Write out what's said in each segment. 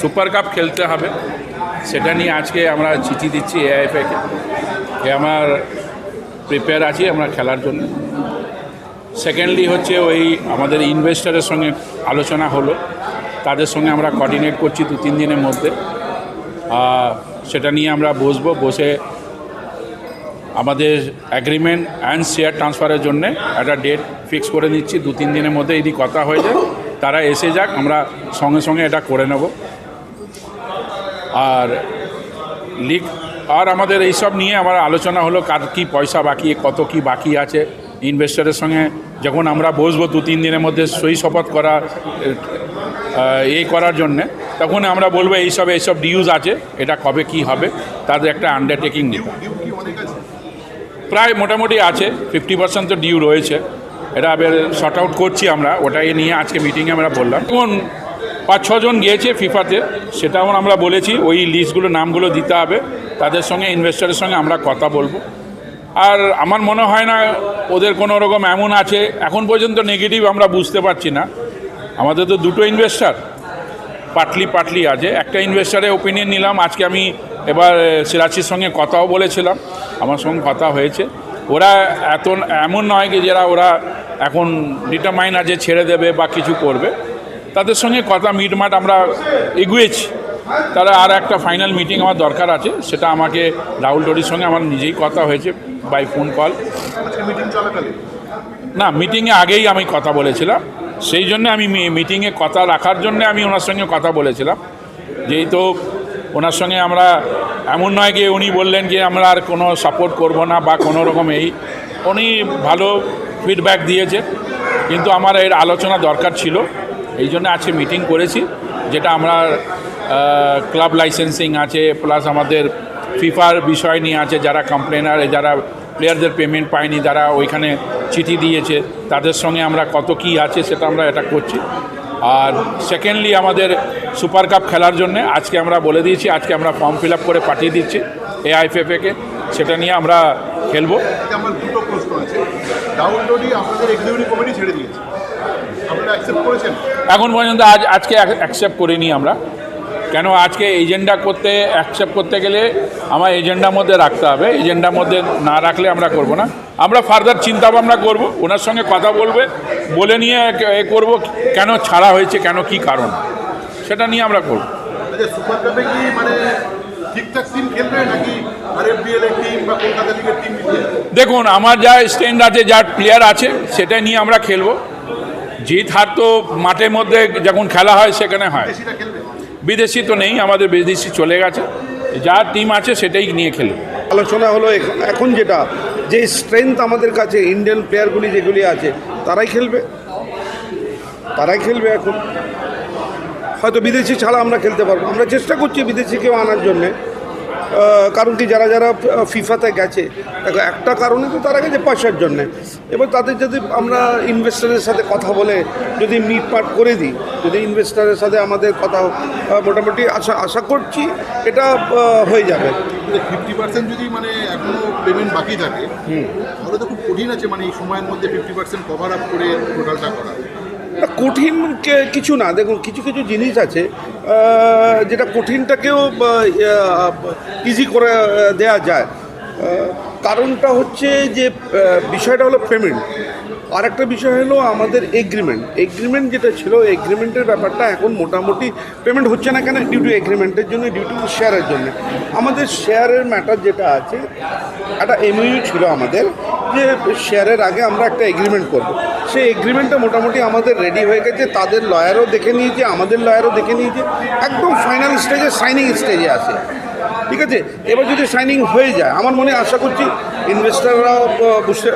Super cup খেলতে হবে। সেটা নিয়ে আজকে আমরা চিঠি দিচ্ছি এআইএফএকে যে আমার প্রিপেয়ার আছি আমরা খেলার জন্য। সেকেন্ডলি হচ্ছে ওই আমাদের ইনভেস্টারের সঙ্গে আলোচনা হলো। তাদের সঙ্গে আমরা কোঅর্ডিনেট করছি দু, তিন দিনের মধ্যে। সেটা নিয়ে আমরা বসবো। বসে আমাদের অ্যাগ্রিমেন্ট অ্যান্ড শেয়ার ট্রান্সফারের জন্য একটা ডেট ফিক্স করে নিচ্ছি। দু, তিন দিনের মধ্যে যদি কথা হয়ে যায়, তারা এসে যাক, আমরা সঙ্গে সঙ্গে এটা করে নেব। আর লিগ আর আমাদের এইসব নিয়ে আমার আলোচনা হলো কার কী পয়সা বাকি, কত কি বাকি আছে। ইনভেস্টরের সঙ্গে যখন আমরা বসবো দু, তিন দিনের মধ্যে সই শপথ করা এই করার জন্যে, তখন আমরা বলব এইসব এইসব ডিউজ আছে, এটা কবে কি হবে তাদের একটা আন্ডারটেকিং নিতে প্রায় মোটামুটি আছে ফিফটি পার্সেন্ট তো ডিউ রয়েছে। এটা শর্ট আউট করছি আমরা, ওটাই নিয়ে আজকে মিটিংয়ে আমরা বললাম। এখন পাঁচ, ছজন গিয়েছে ফিফাতে সেটাও আমরা বলেছি, ওই লিস্টগুলো, নামগুলো দিতে হবে। তাদের সঙ্গে ইনভেস্টারের সঙ্গে আমরা কথা বলব। আর আমার মনে হয় না ওদের কোনো রকম এমন আছে। এখন পর্যন্ত নেগেটিভ আমরা বুঝতে পারছি না। আমাদের তো দুটো ইনভেস্টার পাটলি পাটলি আছে। একটা ইনভেস্টারের ওপিনিয়ন নিলাম। আজকে আমি এবার সিরাচির সঙ্গে কথাও বলেছিলাম। আমার সঙ্গে কথা হয়েছে। ওরা এত এমন নয় কি, যারা ওরা এখন ডিটারমাইন আছে, ছেড়ে দেবে বা কিছু করবে। তাদের সঙ্গে কথা মিটমাট আমরা এগুয়েছি। তারা আর একটা ফাইনাল মিটিং আমার দরকার আছে সেটা আমাকে রাহুল টরির সঙ্গে আমার নিজেই কথা হয়েছে বাই ফোন কল না মিটিংয়ে আগেই আমি কথা বলেছিলাম সেই জন্য আমি মিটিংয়ে কথা রাখার জন্য আমি ওনার সঙ্গে কথা বলেছিলাম। যেহেতু ওনার সঙ্গে আমরা এমন নয় যে উনি বললেন যে আমরা আর কোনো সাপোর্ট করব না বা কোনো রকম এই উনি ভালো ফিডব্যাক দিয়েছে। কিন্তু আমার এর আলোচনা দরকার ছিল। এই জন্য আজকে মিটিং করেছি, যেটা আমরা ক্লাব লাইসেন্সিং আছে প্লাস আমাদের ফিফার বিষয় নিয়ে আছে, যারা কমপ্লেনার যারা প্লেয়ারদের পেমেন্ট পায়নি, যারা ওইখানে চিঠি দিয়েছে, তাদের সঙ্গে আমরা কত কি আছে সেটা আমরা এটা করছি। আর সেকেন্ডলি আমাদের সুপার কাপ খেলার জন্য আজকে আমরা বলে দিয়েছি, আজকে আমরা ফর্ম ফিল করে পাঠিয়ে দিচ্ছি এআইএফএফকে সেটা নিয়ে আমরা খেলব। দুটো প্রশ্ন আছে। ছেড়ে দিয়েছে। অ্যাকসেপ্ট করেছেন? এখন পর্যন্ত আজ আজকে অ্যাকসেপ্ট করিনি আমরা। কেন আজকে এজেন্ডা করতে অ্যাকসেপ্ট করতে গেলে আমার এজেন্ডার মধ্যে রাখতে হবে। এজেন্ডার মধ্যে না রাখলে আমরা করব না। আমরা ফার্দার চিন্তা ভাবনা করব। ওনার সঙ্গে কথা বলবে। বলে নিয়ে এ করব কেন ছাড়া হয়েছে কেন কি কারণ। সেটা নিয়ে আমরা করব। আচ্ছা মানে দেখুন আমার যা স্ট্যান্ড আছে যা প্লেয়ার আছে সেটা নিয়ে আমরা খেলব। জিত হার তো মাঠের মধ্যে যখন খেলা হয় সেখানে হয়। বিদেশি তো নেই আমাদের বিদেশি চলে গেছে। যা টিম আছে সেটাই নিয়ে খেলবে। আলোচনা হলো এখন যেটা যে স্ট্রেংথ আমাদের কাছে ইন্ডিয়ান প্লেয়ারগুলি যেগুলি আছে তারাই খেলবে। তারাই খেলবে এখন। হয়তো বিদেশি ছাড়া আমরা খেলতে পারব। আমরা চেষ্টা করছি বিদেশিকেও আনার জন্যে। কারণ কি যারা যারা ফিফাতে গেছে দেখো একটা কারণে তো তারা গেছে পয়সার জন্যে। এবার তাদের যদি আমরা ইনভেস্টারের সাথে কথা বলে যদি মিটপাট করে দিই যদি ইনভেস্টারের সাথে আমাদের কথা মোটামুটি আশা আশা করছি এটা হয়ে যাবে। ফিফটি পার্সেন্ট যদি মানে এখনও পেমেন্ট বাকি থাকে তাহলে তো খুব কঠিন আছে মানে এই সময়ের মধ্যে ফিফটি পার্সেন্ট কভার আপ করে টোটালটা করা। কঠিন কিছু না। দেখুন কিছু কিছু জিনিস আছে যেটা কঠিনটাকেও ইজি করে দেয়া যায়। কারণটা হচ্ছে যে বিষয়টা হলো পেমেন্ট আর একটা বিষয় হলো আমাদের এগ্রিমেন্ট এগ্রিমেন্ট যেটা ছিল এগ্রিমেন্টের ব্যাপারটা এখন মোটামুটি পেমেন্ট হচ্ছে না কেন? ডিউ টু এগ্রিমেন্টের জন্য ডিউ টু শেয়ারের জন্য। আমাদের শেয়ারের ম্যাটার যেটা আছে, একটা এমইউ ছিল আমাদের যে শেয়ারের আগে আমরা একটা এগ্রিমেন্ট করব। সেই এগ্রিমেন্টটা মোটামুটি আমাদের রেডি হয়ে গেছে। তাদের লয়ারও দেখে নিয়েছে, আমাদের লয়ারও দেখে নিয়েছে। একদম ফাইনাল স্টেজে সাইনিং স্টেজে আছে। ঠিক আছে? এবার যদি সাইনিং হয়ে যায়, আমার মনে আশা করছি ইনভেস্টাররাও বুঝতে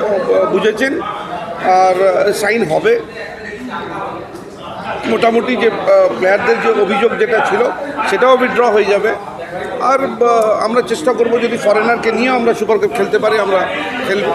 বুঝেছেন। আর সাইন হবে। মোটামুটি যে প্লেয়ারদের যে অভিযোগ যেটা ছিল, সেটাও উইথড্র হয়ে যাবে। আর আমরা চেষ্টা করব যদি ফরেনারকে নিয়ে আমরা সুপার কাপ খেলতে পারি, আমরা খেলব।